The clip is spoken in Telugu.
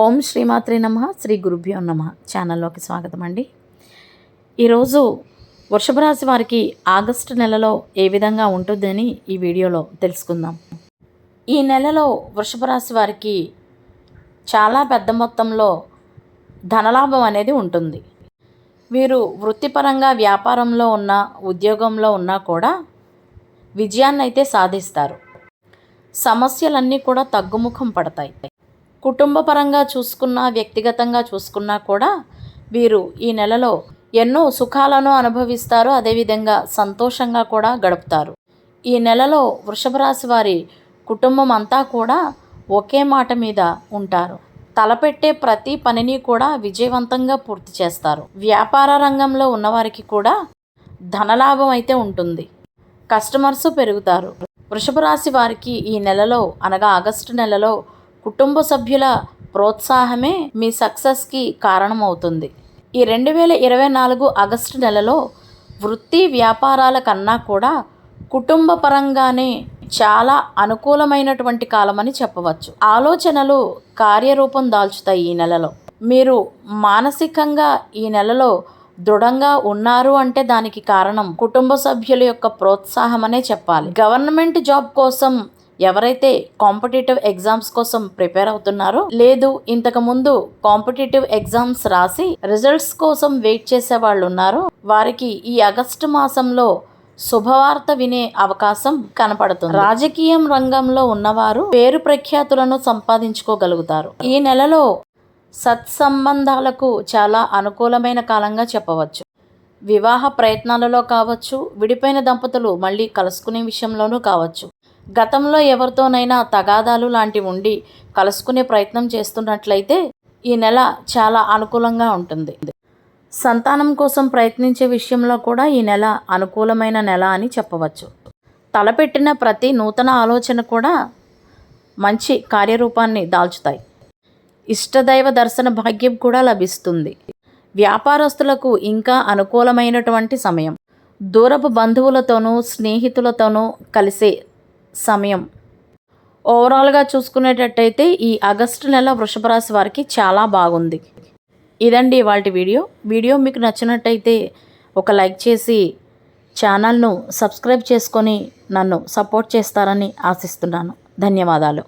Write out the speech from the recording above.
ఓం శ్రీమాత్రి నమ శ్రీ గురుభ్యో నమ. ఛానల్లోకి స్వాగతం అండి. ఈరోజు వృషభ రాశి వారికి ఆగస్టు నెలలో ఏ విధంగా ఉంటుందని ఈ వీడియోలో తెలుసుకుందాం. ఈ నెలలో వృషభ రాశి వారికి చాలా పెద్ద మొత్తంలో ధనలాభం అనేది ఉంటుంది. వీరు వృత్తిపరంగా వ్యాపారంలో ఉన్న ఉద్యోగంలో ఉన్నా కూడా విజయాన్ని అయితే సాధిస్తారు. సమస్యలన్నీ కూడా తగ్గుముఖం పడతాయి. కుటుంబపరంగా చూసుకున్నా వ్యక్తిగతంగా చూసుకున్నా కూడా వీరు ఈ నెలలో ఎన్నో సుఖాలను అనుభవిస్తారు. అదేవిధంగా సంతోషంగా కూడా గడుపుతారు. ఈ నెలలో వృషభ రాశి వారి కుటుంబం అంతా కూడా ఒకే మాట మీద ఉంటారు. తలపెట్టే ప్రతి పనిని కూడా విజయవంతంగా పూర్తి చేస్తారు. వ్యాపార రంగంలో ఉన్నవారికి కూడా ధనలాభం అయితే ఉంటుంది. కస్టమర్స్ పెరుగుతారు. వృషభ రాశి వారికి ఈ నెలలో అనగా ఆగస్టు నెలలో కుటుంబ సభ్యుల ప్రోత్సాహమే మీ సక్సెస్కి కారణమవుతుంది. ఈ రెండు వేల ఇరవై నాలుగు ఆగస్టు నెలలో వృత్తి వ్యాపారాల కన్నా కూడా కుటుంబ పరంగానే చాలా అనుకూలమైనటువంటి కాలమని చెప్పవచ్చు. ఆలోచనలు కార్యరూపం దాల్చుతాయి ఈ నెలలో. మీరు మానసికంగా ఈ నెలలో దృఢంగా ఉన్నారు అంటే దానికి కారణం కుటుంబ సభ్యుల యొక్క ప్రోత్సాహం అనే చెప్పాలి. గవర్నమెంట్ జాబ్ కోసం ఎవరైతే కాంపిటేటివ్ ఎగ్జామ్స్ కోసం ప్రిపేర్ అవుతున్నారో లేదు ఇంతకు ముందు కాంపిటేటివ్ ఎగ్జామ్స్ రాసి రిజల్ట్స్ కోసం వెయిట్ చేసే వాళ్ళు ఉన్నారో వారికి ఈ ఆగస్టు మాసంలో శుభవార్త వినే అవకాశం కనపడుతుంది. రాజకీయం రంగంలో ఉన్నవారు పేరు ప్రఖ్యాతులను సంపాదించుకోగలుగుతారు. ఈ నెలలో సత్సంబంధాలకు చాలా అనుకూలమైన కాలంగా చెప్పవచ్చు. వివాహ ప్రయత్నాలలో కావచ్చు విడిపోయిన దంపతులు మళ్ళీ కలుసుకునే విషయంలోనూ కావచ్చు. గతంలో ఎవరితోనైనా తగాదాలు లాంటివి ఉండి కలుసుకునే ప్రయత్నం చేస్తున్నట్లయితే ఈ నెల చాలా అనుకూలంగా ఉంటుంది. సంతానం కోసం ప్రయత్నించే విషయంలో కూడా ఈ నెల అనుకూలమైన నెల అని చెప్పవచ్చు. తలపెట్టిన ప్రతి నూతన ఆలోచన కూడా మంచి కార్యరూపాన్ని దాల్చుతాయి. ఇష్టదైవ దర్శన భాగ్యం కూడా లభిస్తుంది. వ్యాపారస్తులకు ఇంకా అనుకూలమైనటువంటి సమయం. దూరపు బంధువులతోనూ స్నేహితులతోనూ కలిసే సమయం. ఓవరాల్గా చూసుకునేటట్టయితే ఈ ఆగస్టు నెల వృషభ రాశి వారికి చాలా బాగుంది. ఇదండి వాటి వీడియో. వీడియో మీకు నచ్చినట్టయితే ఒక లైక్ చేసి ఛానల్ను సబ్స్క్రైబ్ చేసుకొని నన్ను సపోర్ట్ చేస్తారని ఆశిస్తున్నాను. ధన్యవాదాలు.